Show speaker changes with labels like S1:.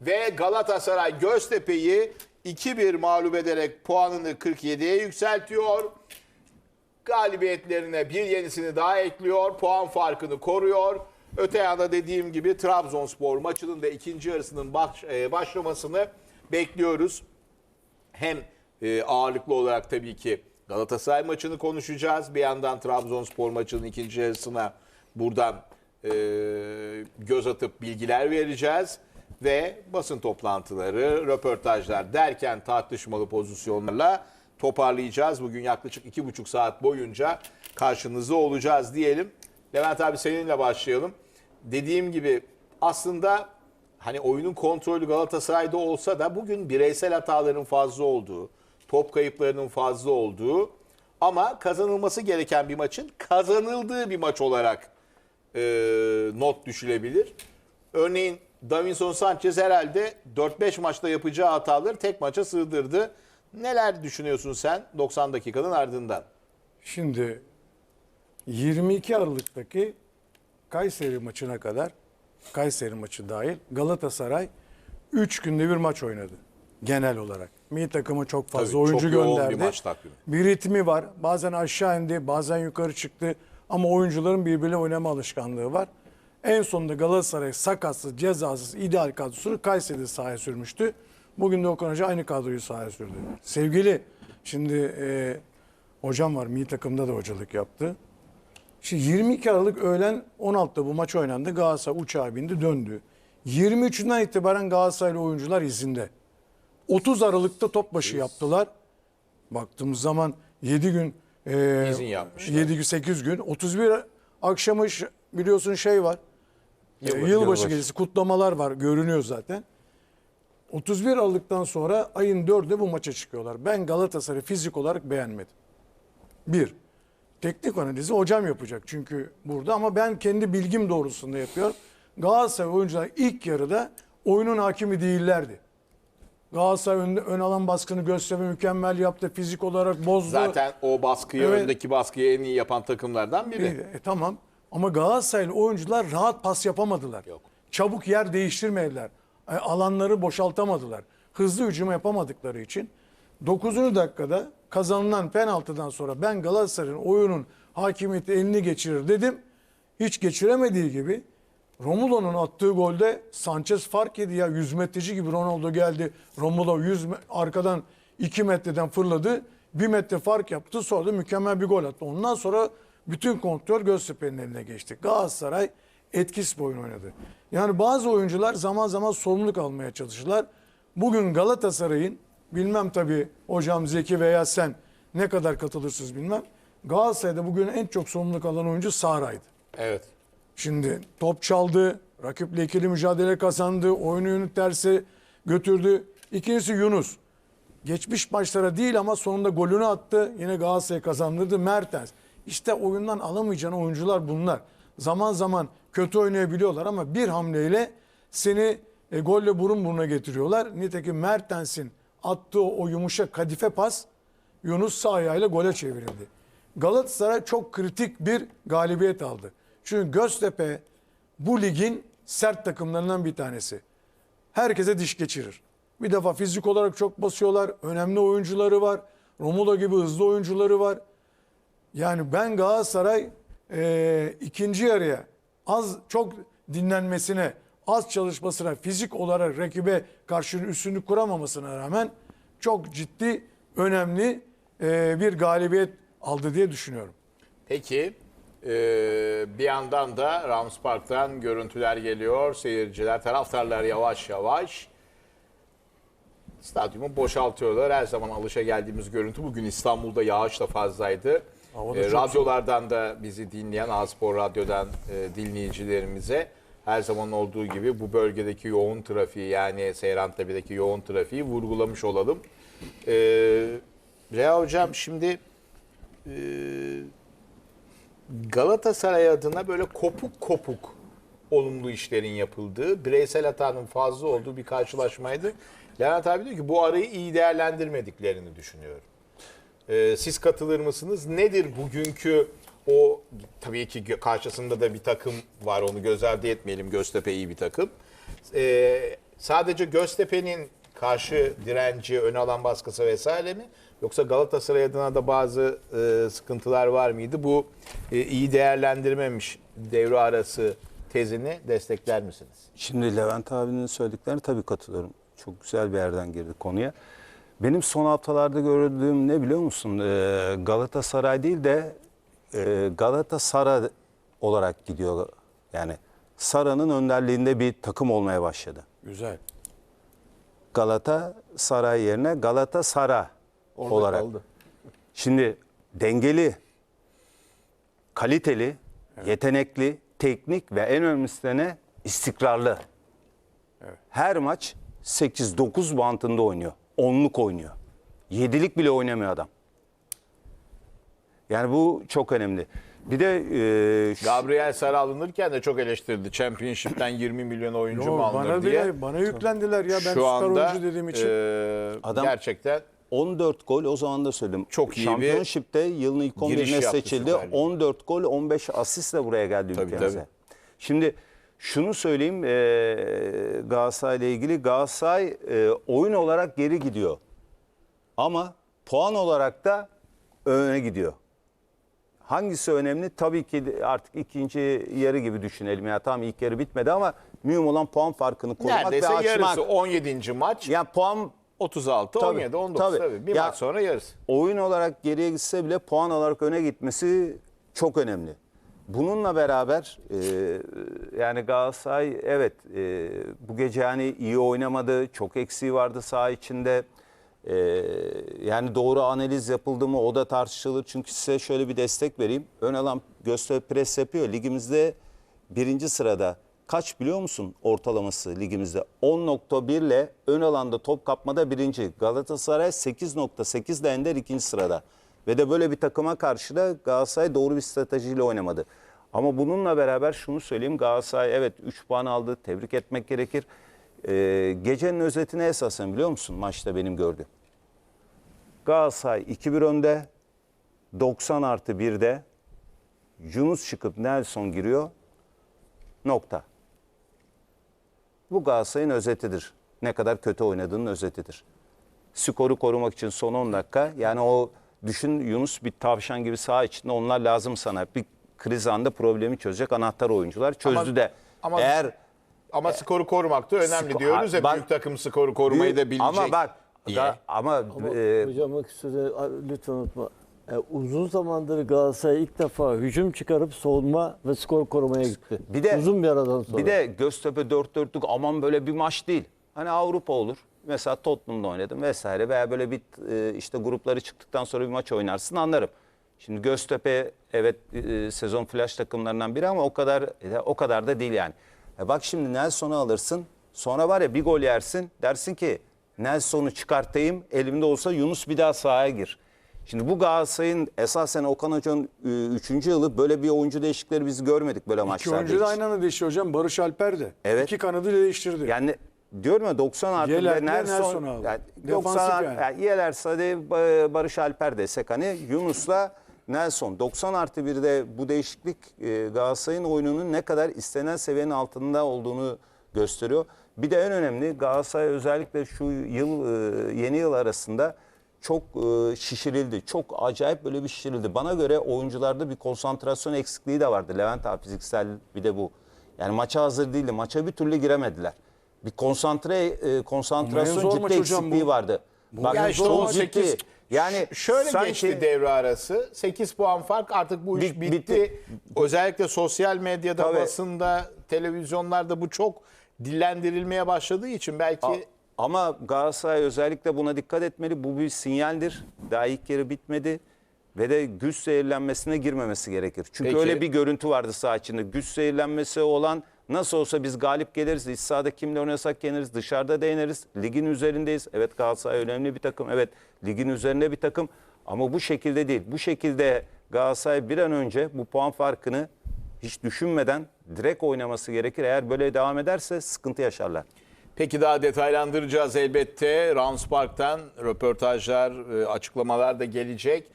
S1: Ve Galatasaray Göztepe'yi 2-1 mağlup ederek puanını 47'ye yükseltiyor. Galibiyetlerine bir yenisini daha ekliyor. Puan farkını koruyor. Öte yanda dediğim gibi Trabzonspor maçının da ikinci yarısının e, başlamasını bekliyoruz. Hem e, ağırlıklı olarak tabii ki Galatasaray maçını konuşacağız. Bir yandan Trabzonspor maçının ikinci yarısına buradan e, göz atıp bilgiler vereceğiz. Ve basın toplantıları, röportajlar derken tartışmalı pozisyonlarla toparlayacağız. Bugün yaklaşık iki buçuk saat boyunca karşınızda olacağız diyelim. Levent abi seninle başlayalım. Dediğim gibi aslında hani oyunun kontrolü Galatasaray'da olsa da bugün bireysel hataların fazla olduğu, top kayıplarının fazla olduğu ama kazanılması gereken bir maçın kazanıldığı bir maç olarak e, not düşülebilir. Örneğin Davinson Sanchez herhalde 4-5 maçta yapacağı hataları tek maça sığdırdı. Neler düşünüyorsun sen 90 dakikanın ardından?
S2: Şimdi 22 Aralık'taki Kayseri maçına kadar Kayseri maçı dahil Galatasaray 3 günde bir maç oynadı genel olarak. Milli takımı çok fazla
S1: Tabii,
S2: oyuncu
S1: çok yoğun bir
S2: gönderdi.
S1: maç takvimi.
S2: Bir ritmi var. Bazen aşağı indi, bazen yukarı çıktı. Ama oyuncuların birbiriyle oynama alışkanlığı var. En sonunda Galatasaray sakatsız, cezasız, ideal kadrosunu Kayseri'de sahaya sürmüştü. Bugün de Okan Hoca aynı kadroyu sahaya sürdü. Sevgili, şimdi e, hocam var, milli takımda da hocalık yaptı. Şimdi 22 Aralık öğlen 16'da bu maç oynandı. Galatasaray uçağa bindi döndü. 23'ünden itibaren Galatasaraylı oyuncular izinde. 30 Aralık'ta top başı yaptılar. Baktığımız zaman 7 gün e,
S1: İzin yapmışlar.
S2: 7 gün 8 gün 31 akşamı biliyorsun şey var.
S1: Yılbaşı-
S2: yılbaşı gecesi kutlamalar var görünüyor zaten. 31 Aralık'tan sonra ayın 4'ünde bu maça çıkıyorlar. Ben Galatasaray'ı fizik olarak beğenmedim. Bir, teknik analizi hocam yapacak çünkü burada ama ben kendi bilgim doğrultusunda yapıyorum. Galatasaray oyuncular ilk yarıda oyunun hakimi değillerdi. Galatasaray ön, ön alan baskını gösterme mükemmel yaptı. Fizik olarak bozdu.
S1: Zaten o baskıyı,
S2: Evet.
S1: öndeki baskıyı en iyi yapan takımlardan biri.
S2: E, tamam ama Galatasaraylı oyuncular rahat pas yapamadılar.
S1: Yok.
S2: Çabuk yer değiştirmediler. E, alanları boşaltamadılar. Hızlı hücum yapamadıkları için 9. dakikada kazanılan penaltıdan sonra ben Galatasaray'ın oyunun hakimiyeti elini geçirir dedim. Hiç geçiremediği gibi Romulo'nun attığı golde Sanchez fark yedi ya 100 metreci gibi Ronaldo geldi. Romulo 100 me- arkadan 2 metreden fırladı. 1 metre fark yaptı sonra da mükemmel bir gol attı. Ondan sonra bütün kontrol Göztepe'nin eline geçti. Galatasaray etkisiz bir oyun oynadı. Yani bazı oyuncular zaman zaman sorumluluk almaya çalıştılar. Bugün Galatasaray'ın bilmem tabii hocam Zeki veya sen ne kadar katılırsınız bilmem. Galatasaray'da bugün en çok sorumluluk alan oyuncu Saray'dı.
S1: Evet.
S2: Şimdi top çaldı, rakiple ikili mücadele kazandı, oyunu yönü terse götürdü. İkincisi Yunus. Geçmiş maçlara değil ama sonunda golünü attı. Yine Galatasaray kazandırdı. Mertens. İşte oyundan alamayacağın oyuncular bunlar. Zaman zaman kötü oynayabiliyorlar ama bir hamleyle seni e, golle burun buruna getiriyorlar. Nitekim Mertens'in attığı o yumuşak kadife pas Yunus sağ ayağıyla gole çevrildi. Galatasaray çok kritik bir galibiyet aldı. Çünkü Göztepe bu ligin sert takımlarından bir tanesi. Herkese diş geçirir. Bir defa fizik olarak çok basıyorlar. Önemli oyuncuları var. Romulo gibi hızlı oyuncuları var. Yani ben Galatasaray e, ikinci yarıya az çok dinlenmesine, az çalışmasına, fizik olarak rakibe karşı üstünlük kuramamasına rağmen çok ciddi, önemli e, bir galibiyet aldı diye düşünüyorum.
S1: Peki e, bir yandan da Rams Park'tan görüntüler geliyor. Seyirciler, taraftarlar yavaş yavaş stadyumu boşaltıyorlar. Her zaman alışa geldiğimiz görüntü. Bugün İstanbul'da yağış da fazlaydı. E, radyolardan da bizi dinleyen Aspor Radyo'dan e, dinleyicilerimize her zaman olduğu gibi bu bölgedeki yoğun trafiği yani Seyrantepe'deki yoğun trafiği vurgulamış olalım. E, Rea Hocam şimdi e, Galatasaray adına böyle kopuk kopuk olumlu işlerin yapıldığı, bireysel hatanın fazla olduğu bir karşılaşmaydı. Levent abi diyor ki bu arayı iyi değerlendirmediklerini düşünüyorum. Ee, siz katılır mısınız? Nedir bugünkü o tabii ki karşısında da bir takım var onu göz ardı etmeyelim. Göztepe iyi bir takım. Ee, sadece Göztepe'nin karşı direnci, ön alan baskısı vesaire mi? Yoksa Galatasaray adına da bazı e, sıkıntılar var mıydı? Bu e, iyi değerlendirmemiş devre arası tezini destekler misiniz?
S3: Şimdi Levent abinin söylediklerine tabii katılıyorum. Çok güzel bir yerden girdi konuya. Benim son haftalarda gördüğüm ne biliyor musun? Ee, Galatasaray değil de e, Galatasaray olarak gidiyor. Yani Sara'nın önderliğinde bir takım olmaya başladı.
S2: Güzel.
S3: Galatasaray yerine Galatasaray
S1: Orada
S3: olarak.
S1: kaldı.
S3: Şimdi dengeli, kaliteli, yetenekli, teknik ve en önemlisi de ne? istikrarlı. Her maç 8-9 bantında oynuyor. Onluk oynuyor. Yedilik bile oynamıyor adam. Yani bu çok önemli. Bir de e, şu-
S1: Gabriel Sara alınırken de çok eleştirildi. Championship'ten 20 milyon oyuncu
S2: Yo,
S1: mu alınır
S2: bana
S1: diye.
S2: bile bana yüklendiler ya ben
S1: Şu
S2: süper
S1: anda
S2: oyuncu dediğim için.
S1: e,
S3: Adam-
S1: gerçekten
S3: 14 gol o zaman da söyledim.
S1: Çok iyi bir
S3: Şampiyonşip'te yılın ilk
S1: giriş
S3: 11'ine
S1: yaptı
S3: seçildi.
S1: Süper Lig'e.
S3: 14 gol 15 asistle buraya geldi
S1: Tabii,
S3: ülkemize.
S1: tabii.
S3: Şimdi şunu söyleyeyim e, Galatasaray ile ilgili. Galatasaray e, oyun olarak geri gidiyor. Ama puan olarak da öne gidiyor. Hangisi önemli? Tabii ki artık ikinci yarı gibi düşünelim. Ya tam ilk yarı bitmedi ama mühim olan puan farkını korumak
S1: neredeyse
S3: ve açmak.
S1: yarısı 17. maç.
S3: Yani puan
S1: 36,
S3: Tabii,
S1: 17, 19 tabii.
S3: tabii.
S1: Bir
S3: Ya-
S1: maç sonra yarısı.
S3: oyun olarak geriye gitse bile puan olarak öne gitmesi çok önemli. Bununla beraber e, yani Galatasaray evet e, bu gece yani iyi oynamadı. Çok eksiği vardı saha içinde. E, yani doğru analiz yapıldı mı o da tartışılır. Çünkü size şöyle bir destek vereyim. Ön alan Göztepe pres yapıyor. Ligimizde birinci sırada. Kaç biliyor musun ortalaması ligimizde? 10.1 ile ön alanda top kapmada birinci. Galatasaray 8.8 ile Ender ikinci sırada. Ve de böyle bir takıma karşı da Galatasaray doğru bir stratejiyle oynamadı. Ama bununla beraber şunu söyleyeyim. Galatasaray evet 3 puan aldı. Tebrik etmek gerekir. Ee, gecenin özetine esasen biliyor musun maçta benim gördüğüm? Galatasaray 2-1 önde. 90 artı 1'de Yunus çıkıp Nelson giriyor. Nokta. Bu Galatasaray'ın özetidir. Ne kadar kötü oynadığının özetidir. Skoru korumak için son 10 dakika. Yani o düşün Yunus bir tavşan gibi saha içinde onlar lazım sana. Bir kriz anında problemi çözecek anahtar oyuncular. Çözdü
S1: Ama-
S3: de.
S1: ama-
S3: Eğer
S1: Ama skoru korumak da önemli
S3: Sko-
S1: diyoruz ya
S3: bak-
S1: büyük takım skoru korumayı da bilecek.
S3: ama bak
S1: diye.
S3: ga- ama, e,
S4: Hocam lütfen unutma. E, uzun zamandır Galatasaray ilk defa hücum çıkarıp savunma ve skor korumaya gitti.
S3: Bir de-
S4: uzun bir aradan sonra.
S3: Bir de Göztepe 4-4'lük aman böyle bir maç değil. Hani Avrupa olur. Mesela Tottenham'da oynadım vesaire veya böyle bir e, işte grupları çıktıktan sonra bir maç oynarsın anlarım. Şimdi Göztepe evet e, sezon flash takımlarından biri ama o kadar e, o kadar da değil yani. E bak şimdi Nelson'u alırsın. Sonra var ya bir gol yersin. Dersin ki Nelson'u çıkartayım. Elimde olsa Yunus bir daha sahaya gir. Şimdi bu Galatasaray'ın esasen Okan Hoca'nın 3. yılı böyle bir oyuncu değişikleri biz görmedik böyle
S2: İki
S3: maçlarda.
S2: oyuncu da aynı anda değişiyor hocam. Barış Alper de.
S3: Evet.
S2: İki kanadı değiştirdi.
S3: Yani diyorum ya 90 artı Nelson,
S2: Nelson
S3: yani
S2: Defansif
S3: 90 artı,
S2: yani.
S3: yani. Yeler Sade, Ba- Barış Alper desek hani Yunus'la Nelson 90 artı 1'de bu değişiklik e, Galatasaray'ın oyununun ne kadar istenen seviyenin altında olduğunu gösteriyor. Bir de en önemli Galatasaray özellikle şu yıl e, yeni yıl arasında çok e, şişirildi. Çok acayip böyle bir şişirildi. Bana göre oyuncularda bir konsantrasyon eksikliği de vardı. Levent abi fiziksel bir de bu. Yani maça hazır değildi. Maça bir türlü giremediler. Bir konsantre e, konsantrasyon
S2: zor
S3: ciddi
S2: maç hocam
S3: eksikliği
S2: bu.
S3: vardı. Bak
S1: Yani işte
S3: çok
S1: o
S3: ciddi. yani
S1: Şöyle
S3: sanki-
S1: geçti devre arası. 8 puan fark artık bu iş
S3: Bit-
S1: bitti.
S3: bitti.
S1: Özellikle sosyal medyada,
S3: Tabii.
S1: basında, televizyonlarda bu çok dillendirilmeye başladığı için belki
S3: Ama Galatasaray özellikle buna dikkat etmeli. Bu bir sinyaldir. Daha ilk yarı bitmedi. Ve de güç zehirlenmesine girmemesi gerekir. Çünkü
S1: Peki.
S3: öyle bir görüntü vardı saha içinde. Güç zehirlenmesi olan nasıl olsa biz galip geliriz. İç sahada kimle oynasak yeniriz. Dışarıda da yeneriz. Ligin üzerindeyiz. Evet Galatasaray önemli bir takım. Evet ligin üzerinde bir takım. Ama bu şekilde değil. Bu şekilde Galatasaray bir an önce bu puan farkını hiç düşünmeden direkt oynaması gerekir. Eğer böyle devam ederse sıkıntı yaşarlar.
S1: Peki daha detaylandıracağız elbette. Rams Park'tan röportajlar, e, açıklamalar da gelecek.